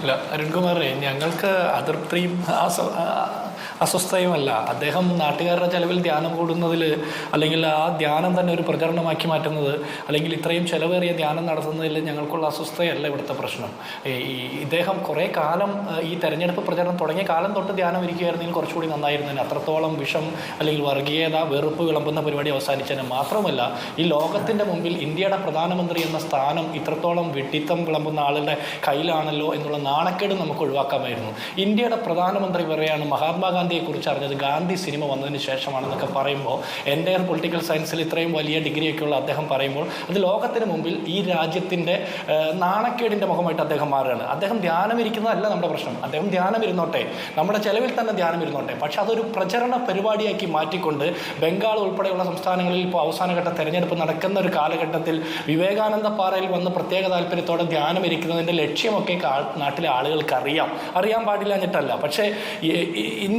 അല്ല അരുൺകുമാറേ ഞങ്ങൾക്ക് അസ്വ- ആ, അസ്വസ്ഥയുമല്ല. അദ്ദേഹം നാട്ടുകാരുടെ ചെലവിൽ ധ്യാനം കൂടുന്നതിൽ അല്ലെങ്കിൽ ആ ധ്യാനം തന്നെ ഒരു പ്രചരണമാക്കി മാറ്റുന്നത് അല്ലെങ്കിൽ ഇത്രയും ചിലവേറിയ ധ്യാനം നടത്തുന്നതിൽ ഞങ്ങൾക്കുള്ള അസ്വസ്ഥയല്ല ഇവിടുത്തെ പ്രശ്നം. ഈ ഇദ്ദേഹം കുറേ കാലം ഈ തെരഞ്ഞെടുപ്പ് പ്രചരണം തുടങ്ങിയ കാലം തൊട്ട് ധ്യാനം ഇരിക്കുകയായിരുന്നെങ്കിൽ കുറച്ചുകൂടി നന്നായിരുന്നതിന് അത്രത്തോളം വിഷം അല്ലെങ്കിൽ വർഗീയത വെറുപ്പ് വിളമ്പുന്ന പരിപാടി അവസാനിച്ചതിന് മാത്രമല്ല ഈ ലോകത്തിന്റെ മുമ്പിൽ ഇന്ത്യയുടെ പ്രധാനമന്ത്രി എന്ന സ്ഥാനം ഇത്രത്തോളം വെട്ടിത്തം വിളമ്പുന്ന ആളുടെ കയ്യിലാണല്ലോ എന്നുള്ള നാണക്കേട് നമുക്ക് ഒഴിവാക്കാമായിരുന്നു. ഇന്ത്യയുടെ പ്രധാനമന്ത്രി വരെയാണ് മഹാത്മാഗാന്ധിയെ കുറിച്ച് അറിഞ്ഞത് ഗാന്ധി സിനിമ വന്നതിന് ശേഷമാണെന്നൊക്കെ പറയുമ്പോൾ എന്റെ പൊളിറ്റിക്കൽ സയൻസിൽ ഇത്രയും വലിയ ഡിഗ്രിയൊക്കെ ഉള്ള അദ്ദേഹം പറയുമ്പോൾ അത് ലോകത്തിന് മുമ്പിൽ ഈ രാജ്യത്തിന്റെ നാണക്കേടിന്റെ മുഖമായിട്ട് അദ്ദേഹം മാറുകയാണ്. അദ്ദേഹം ധ്യാനം ഇരിക്കുന്നതല്ല നമ്മുടെ പ്രശ്നം. അദ്ദേഹം ധ്യാനം ഇരുന്നോട്ടെ നമ്മുടെ ചെലവിൽ തന്നെ ധ്യാനം ഇരുന്നോട്ടെ പക്ഷെ അതൊരു പ്രചരണ പരിപാടിയാക്കി മാറ്റിക്കൊണ്ട് ബംഗാൾ ഉൾപ്പെടെയുള്ള സംസ്ഥാനങ്ങളിൽ ഇപ്പോൾ അവസാനഘട്ട തെരഞ്ഞെടുപ്പ് നടക്കുന്ന ഒരു കാലഘട്ടത്തിൽ വിവേകാനന്ദ പാറയിൽ വന്ന് പ്രത്യേക താല്പര്യത്തോടെ ധ്യാനം ഇരിക്കുന്നതിന്റെ ലക്ഷ്യമൊക്കെ നാട്ടിലെ ആളുകൾക്ക് അറിയാം അറിയാൻ പാടില്ല എന്നിട്ടല്ല പക്ഷേ ഈ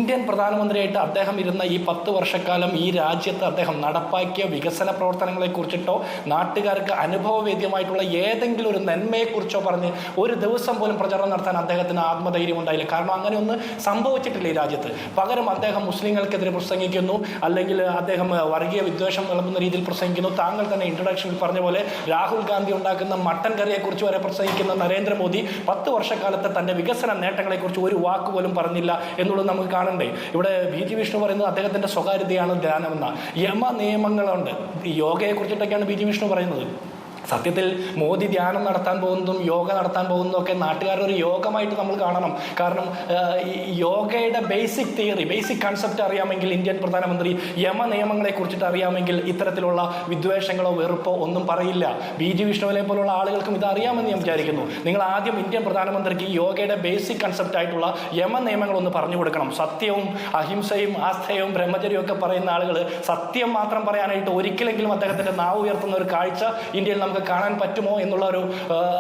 ഇന്ത്യൻ പ്രധാനമന്ത്രിയായിട്ട് അദ്ദേഹം ഇരുന്ന ഈ പത്ത് വർഷക്കാലം ഈ രാജ്യത്ത് അദ്ദേഹം നടപ്പാക്കിയ വികസന പ്രവർത്തനങ്ങളെ കുറിച്ചിട്ടോ നാട്ടുകാർക്ക് അനുഭവവേദ്യമായിട്ടുള്ള ഏതെങ്കിലും ഒരു നന്മയെക്കുറിച്ചോ പറഞ്ഞ് ഒരു ദിവസം പോലും പ്രചരണം നടത്താൻ അദ്ദേഹത്തിന് ആത്മധൈര്യം ഉണ്ടായില്ല. കാരണം അങ്ങനെ അങ്ങനെയൊന്നും സംഭവിച്ചിട്ടില്ല ഈ രാജ്യത്ത്. പകരം അദ്ദേഹം മുസ്ലിങ്ങൾക്കെതിരെ പ്രസംഗിക്കുന്നു അല്ലെങ്കിൽ അദ്ദേഹം വർഗീയ വിദ്വേഷം വിളമ്പുന്ന രീതിയിൽ പ്രസംഗിക്കുന്നു. താങ്കൾ തന്നെ ഇൻട്രൊഡക്ഷനിൽ പറഞ്ഞ പോലെ രാഹുൽ ഗാന്ധി ഉണ്ടാക്കുന്ന മട്ടൻ കറിയെക്കുറിച്ച് വരെ പ്രസംഗിക്കുന്ന നരേന്ദ്രമോദി പത്ത് വർഷക്കാലത്തെ തന്റെ വികസന നേട്ടങ്ങളെക്കുറിച്ച് ഒരു വാക്ക് പോലും പറഞ്ഞില്ല എന്നുള്ളത് നമുക്ക് കാണണ്ടേ ഇവിടെ ബി ജി വിഷ്ണു പറയുന്നത് അദ്ദേഹത്തിന്റെ സ്വകാര്യതയാണ് ധ്യാനമെന്ന. യമ നിയമങ്ങളുണ്ട് ഈ യോഗയെ കുറിച്ചിട്ടൊക്കെയാണ് ബി ജി വിഷ്ണു പറയുന്നത്. സത്യത്തിൽ മോദി ധ്യാനം നടത്താൻ പോകുന്നതും യോഗ നടത്താൻ പോകുന്നതും ഒക്കെ നാട്ടുകാരുടെ ഒരു യോഗമായിട്ട് നമ്മൾ കാണണം. കാരണം യോഗയുടെ ബേസിക് തിയറി ബേസിക് കൺസെപ്റ്റ് അറിയാമെങ്കിൽ ഇന്ത്യൻ പ്രധാനമന്ത്രി യമ നിയമങ്ങളെ കുറിച്ചിട്ട് അറിയാമെങ്കിൽ ഇത്തരത്തിലുള്ള വിദ്വേഷങ്ങളോ വെറുപ്പോ ഒന്നും പറയില്ല. ബി ജി വിഷ്ണുവിനെ പോലുള്ള ആളുകൾക്കും ഇത് അറിയാമെന്ന് ഞാൻ വിചാരിക്കുന്നു. നിങ്ങൾ ആദ്യം ഇന്ത്യൻ പ്രധാനമന്ത്രിക്ക് യോഗയുടെ ബേസിക് കൺസെപ്റ്റ് ആയിട്ടുള്ള യമ നിയമങ്ങൾ ഒന്ന് പറഞ്ഞു കൊടുക്കണം. സത്യവും അഹിംസയും ആസ്ഥയും ബ്രഹ്മചര്യവും ഒക്കെ പറയുന്ന ആളുകൾ സത്യം മാത്രം പറയാനായിട്ട് ഒരിക്കലെങ്കിലും അദ്ദേഹത്തിന്റെ നാവ് ഉയർത്തുന്ന ഒരു കാഴ്ച ഇന്ത്യയിൽ നമുക്ക് കാണാൻ പറ്റുമോ എന്നുള്ള ഒരു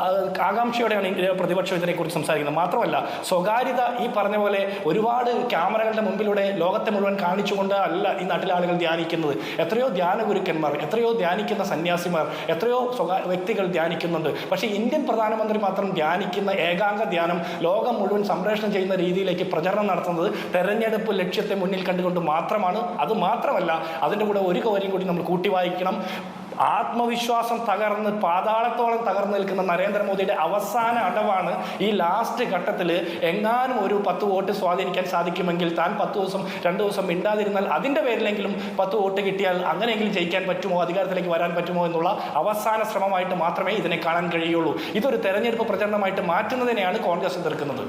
അത് ആകാംക്ഷയോടെയാണ് പ്രതിപക്ഷം ഇതിനെക്കുറിച്ച് സംസാരിക്കുന്നത്. മാത്രമല്ല സ്വകാര്യത ഈ പറഞ്ഞ പോലെ ഒരുപാട് ക്യാമറകളുടെ മുമ്പിലൂടെ ലോകത്തെ മുഴുവൻ കാണിച്ചുകൊണ്ട് അല്ല ഈ നാട്ടിലെ ആളുകൾ ധ്യാനിക്കുന്നത്. എത്രയോ ധ്യാന ഗുരുക്കന്മാർ എത്രയോ ധ്യാനിക്കുന്ന സന്യാസിമാർ എത്രയോ വ്യക്തികൾ ധ്യാനിക്കുന്നുണ്ട്. പക്ഷേ ഇന്ത്യൻ പ്രധാനമന്ത്രി മാത്രം ധ്യാനിക്കുന്ന ഏകാംഗ ധ്യാനം ലോകം മുഴുവൻ സംപ്രേഷണം ചെയ്യുന്ന രീതിയിലേക്ക് പ്രചരണം നടത്തുന്നത് തെരഞ്ഞെടുപ്പ് ലക്ഷ്യത്തെ മുന്നിൽ കണ്ടുകൊണ്ട് മാത്രമാണ്. അത് മാത്രമല്ല അതിന്റെ കൂടെ ഒരു കാര്യം കൂടി നമ്മൾ കൂട്ടി വായിക്കണം. ആത്മവിശ്വാസം തകർന്ന് പാതാളത്തോളം തകർന്നു നിൽക്കുന്ന നരേന്ദ്രമോദിയുടെ അവസാന അടവാണ് ഈ ലാസ്റ്റ് ഘട്ടത്തിൽ എങ്ങാനും ഒരു പത്ത് വോട്ട് സ്വാധീനിക്കാൻ സാധിക്കുമെങ്കിൽ താൻ പത്ത് ദിവസം രണ്ട് ദിവസം മിണ്ടാതിരുന്നാൽ അതിന്റെ പേരിലെങ്കിലും പത്ത് വോട്ട് കിട്ടിയാൽ അങ്ങനെയെങ്കിലും ജയിക്കാൻ പറ്റുമോ അധികാരത്തിലേക്ക് വരാൻ പറ്റുമോ എന്നുള്ള അവസാന ശ്രമമായിട്ട് മാത്രമേ ഇതിനെ കാണാൻ കഴിയുള്ളൂ. ഇതൊരു തെരഞ്ഞെടുപ്പ് പ്രചരണമായിട്ട് മാറ്റുന്നതിനെയാണ് കോൺഗ്രസ് എതിർക്കുന്നത്.